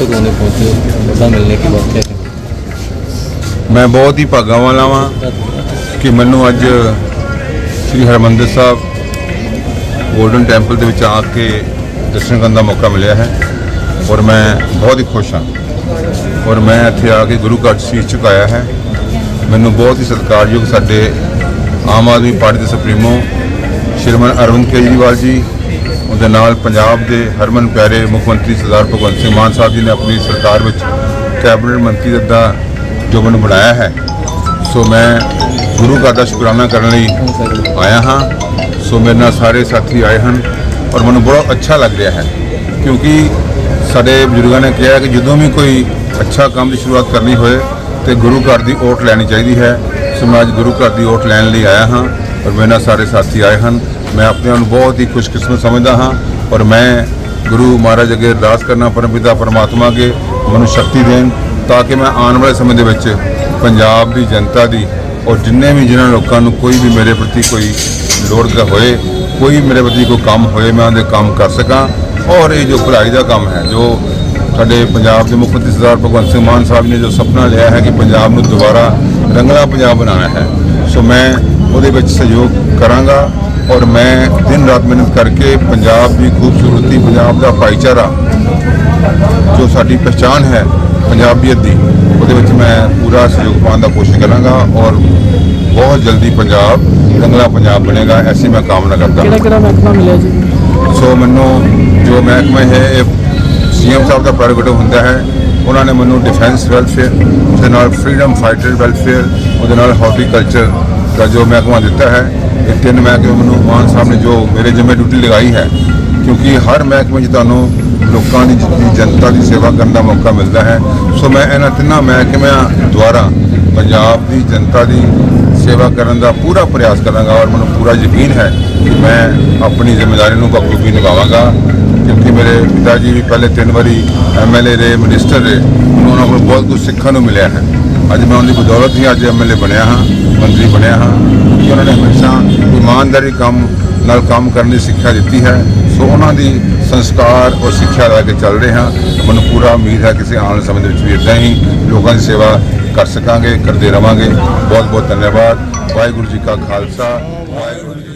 ਚਲੋ ਚਲੋ ਚਲੋ ਚਲੋ तो रोने पहुंचे बता मिलने के बाद क्या ਮੈਂ ਬਹੁਤ ਹੀ ਭਾਗਾਂ ਵਾਲਾ ਵਾਂ ਕਿ ਮੈਨੂੰ ਅੱਜ ਸ੍ਰੀ ਹਰਮੰਦਰ ਸਾਹਿਬ ਗੋਲਡਨ ਟੈਂਪਲ ਦੇ ਵਿੱਚ ਆ ਕੇ ਦਰਸ਼ਨ ਕਰਨ ਦਾ ਮੌਕਾ ਮਿਲਿਆ ਹੈ ਔਰ ਮੈਂ ਬਹੁਤ ਹੀ ਖੁਸ਼ ਹਾਂ ਔਰ ਮੈਂ ਇੱਥੇ ਆ ਕੇ ਗੁਰੂ ਘਰ 'ਚ ਸੀਸ ਝੁਕਾਇਆ ਹੈ ਮੈਨੂੰ ਬਹੁਤ ਹੀ ਸਤਿਕਾਰਯੋਗ ਸਾਡੇ ਆਮ ਆਦਮੀ ਪਾਰਟੀ ਦੇ ਸੁਪਰੀਮੋ ਸ਼੍ਰੀਮਾਨ ਅਰਵਿੰਦ ਕੇਜਰੀਵਾਲ ਜੀ ਉਹਦੇ ਨਾਲ ਪੰਜਾਬ ਦੇ ਹਰਮਨ ਪਿਆਰੇ ਮੁੱਖ ਮੰਤਰੀ ਸਰਦਾਰ ਭਗਵੰਤ ਸਿੰਘ ਮਾਨ ਸਾਹਿਬ ਜੀ ਨੇ ਆਪਣੀ ਸਰਕਾਰ ਵਿੱਚ ਕੈਬਨਿਟ ਮੰਤਰੀ ਦਾ ਜੋ ਮੈਨੂੰ ਬਣਾਇਆ ਹੈ। ਸੋ ਮੈਂ ਗੁਰੂ ਘਰ ਦਾ ਸ਼ੁਕਰਾਨਾ ਕਰਨ ਲਈ ਆਇਆ ਹਾਂ। ਸੋ ਮੇਰੇ ਨਾਲ ਸਾਰੇ ਸਾਥੀ ਆਏ ਹਨ ਔਰ ਮੈਨੂੰ ਬਹੁਤ ਅੱਛਾ ਲੱਗ ਰਿਹਾ ਹੈ ਕਿਉਂਕਿ ਸਾਡੇ ਬਜ਼ੁਰਗਾਂ ਨੇ ਕਿਹਾ ਕਿ ਜਦੋਂ ਵੀ ਕੋਈ ਅੱਛਾ ਕੰਮ ਦੀ ਸ਼ੁਰੂਆਤ ਕਰਨੀ ਹੋਵੇ ਤੇ ਗੁਰੂ ਘਰ ਦੀ ਓਟ ਲੈਣੀ ਚਾਹੀਦੀ ਹੈ। ਸੋ ਮੈਂ ਅੱਜ ਗੁਰੂ ਘਰ ਦੀ ਓਟ ਲੈਣ ਲਈ ਆਇਆ ਹਾਂ ਔਰ ਮੇਰੇ ਨਾਲ ਸਾਰੇ ਸਾਥੀ ਆਏ ਹਨ। ਮੈਂ ਆਪਣੇ ਆਪ ਨੂੰ ਬਹੁਤ ਹੀ ਖੁਸ਼ਕਿਸਮਤ ਸਮਝਦਾ ਹਾਂ ਔਰ ਮੈਂ ਗੁਰੂ ਮਹਾਰਾਜ ਅੱਗੇ ਅਰਦਾਸ ਕਰਨਾ ਪਰਮਪਿਤਾ ਪਰਮਾਤਮਾ ਅੱਗੇ ਮੈਨੂੰ ਸ਼ਕਤੀ ਦੇਣ ਤਾਂ ਕਿ ਮੈਂ ਆਉਣ ਵਾਲੇ ਸਮੇਂ ਦੇ ਵਿੱਚ ਪੰਜਾਬ ਦੀ ਜਨਤਾ ਦੀ ਔਰ ਜਿੰਨੇ ਵੀ ਜਿਨ੍ਹਾਂ ਲੋਕਾਂ ਨੂੰ ਕੋਈ ਵੀ ਮੇਰੇ ਪ੍ਰਤੀ ਕੋਈ ਲੋੜ ਦਾ ਹੋਏ, ਕੋਈ ਮੇਰੇ ਪ੍ਰਤੀ ਕੋਈ ਕੰਮ ਹੋਏ, ਮੈਂ ਉਹਦੇ ਕੰਮ ਕਰ ਸਕਾਂ। ਔਰ ਇਹ ਜੋ ਭਲਾਈ ਦਾ ਕੰਮ ਹੈ, ਜੋ ਸਾਡੇ ਪੰਜਾਬ ਦੇ ਮੁੱਖ ਮੰਤਰੀ ਸਰਦਾਰ ਭਗਵੰਤ ਸਿੰਘ ਮਾਨ ਸਾਹਿਬ ਨੇ ਜੋ ਸੁਪਨਾ ਲਿਆ ਹੈ ਕਿ ਪੰਜਾਬ ਨੂੰ ਦੁਬਾਰਾ ਰੰਗਲਾ ਪੰਜਾਬ ਬਣਾਉਣਾ ਹੈ। ਸੋ ਮੈਂ ਉਹਦੇ ਵਿੱਚ ਸਹਿਯੋਗ ਕਰਾਂਗਾ। ਔਰ ਮੈਂ ਦਿਨ ਰਾਤ ਮਿਹਨਤ ਕਰਕੇ ਪੰਜਾਬ ਦੀ ਖੂਬਸੂਰਤੀ ਪੰਜਾਬ ਦਾ ਭਾਈਚਾਰਾ ਜੋ ਸਾਡੀ ਪਛਾਣ ਹੈ ਪੰਜਾਬੀਅਤ ਦੀ ਉਹਦੇ ਵਿੱਚ ਮੈਂ ਪੂਰਾ ਸਹਿਯੋਗ ਪਾਉਣ ਦਾ ਕੋਸ਼ਿਸ਼ ਕਰਾਂਗਾ ਔਰ ਬਹੁਤ ਜਲਦੀ ਪੰਜਾਬ ਰੰਗਲਾ ਪੰਜਾਬ ਬਣੇਗਾ ਐਸੀ ਮੈਂ ਕਾਮਨਾ ਕਰਦਾ ਕਿਹੜਾ ਕਿਹੜਾ ਮਹਿਕਮਾ ਮਿਲਿਆ ਜੀ? ਸੋ ਮੈਨੂੰ ਜੋ ਮਹਿਕਮਾ ਹੈ ਇਹ ਸੀਐਮ ਸਾਹਿਬ ਦਾ ਪ੍ਰੈਰੋਗੇਟਿਵ ਹੁੰਦਾ ਹੈ ਉਹਨਾਂ ਨੇ ਮੈਨੂੰ ਡਿਫੈਂਸ ਵੈਲਫੇਅਰ ਉਹਦੇ ਨਾਲ ਫਰੀडम ਫਾਈਟਰ ਵੈਲਫੇਅਰ ਉਹਦੇ ਨਾਲ ਹਾਰਟੀਕਲਚਰ ਦਾ ਜੋ ਮਹਿਕਮਾ ਦਿੱਤਾ ਹੈ ਤਿੰਨ ਮਹਿਕਮੇ ਮੈਨੂੰ ਮਾਨ ਸਾਹਿਬ ਨੇ ਜੋ ਮੇਰੇ ਜ਼ਿੰਮੇ ਡਿਊਟੀ ਲਗਾਈ ਹੈ, ਕਿਉਂਕਿ ਹਰ ਮਹਿਕਮੇ 'ਚ ਤੁਹਾਨੂੰ ਲੋਕਾਂ ਦੀ ਜਿ- ਜਨਤਾ ਦੀ ਸੇਵਾ ਕਰਨ ਦਾ ਮੌਕਾ ਮਿਲਦਾ ਹੈ। ਸੋ ਮੈਂ ਇਹਨਾਂ ਤਿੰਨਾਂ ਮਹਿਕਮਿਆਂ ਦੁਆਰਾ ਪੰਜਾਬ ਦੀ ਜਨਤਾ ਦੀ ਸੇਵਾ ਕਰਨ ਦਾ ਪੂਰਾ ਪ੍ਰਯਾਸ ਕਰਾਂਗਾ ਔਰ ਮੈਨੂੰ ਪੂਰਾ ਯਕੀਨ ਹੈ ਕਿ ਮੈਂ ਆਪਣੀ ਜ਼ਿੰਮੇਵਾਰੀ ਨੂੰ ਬਖੂਬੀ ਨਿਭਾਵਾਂਗਾ। ਕਿਉਂਕਿ ਮੇਰੇ ਪਿਤਾ ਜੀ ਵੀ ਪਹਿਲੇ ਤਿੰਨ ਵਾਰੀ ਐਮਐਲਏ ਰਹੇ, ਮਿਨਿਸਟਰ ਰਹੇ ਮੈਨੂੰ ਉਹਨਾਂ ਕੋਲ ਬਹੁਤ ਕੁਝ ਸਿੱਖਣ ਨੂੰ ਮਿਲਿਆ ਹੈ। ਅੱਜ ਮੈਂ ਉਹਨਾਂ ਦੀ ਬਦੌਲਤ ਹੀ ਅੱਜ ਐਮਐਲਏ ਬਣਿਆ ਹਾਂ, ਮੰਤਰੀ ਬਣਿਆ ਹਾਂ। ਕਿ ਉਹਨਾਂ ਨੇ ਹਮੇਸ਼ਾ ਇਮਾਨਦਾਰੀ ਕੰਮ ਨਾਲ ਕੰਮ ਕਰਨ ਦੀ ਸਿੱਖਿਆ ਦਿੱਤੀ ਹੈ। ਸੋ ਉਹਨਾਂ ਦੀ ਸੰਸਕਾਰ ਔਰ ਸਿੱਖਿਆ ਲੈ ਕੇ ਚੱਲ ਰਹੇ ਹਾਂ। ਮੈਨੂੰ ਪੂਰਾ ਉਮੀਦ ਹੈ ਕਿਸੇ ਆਉਣ ਵਾਲੇ ਸਮੇਂ ਦੇ ਵਿੱਚ ਵੀ ਇਦਾਂ ਹੀ ਲੋਕਾਂ ਦੀ ਸੇਵਾ ਕਰ ਸਕਾਂਗੇ, ਕਰਦੇ ਰਵਾਂਗੇ। ਬਹੁਤ ਬਹੁਤ ਧੰਨਵਾਦ। ਵਾਹਿਗੁਰੂ ਜੀ ਕਾ ਖਾਲਸਾ। ਵਾਹਿਗੁਰੂ ਜੀ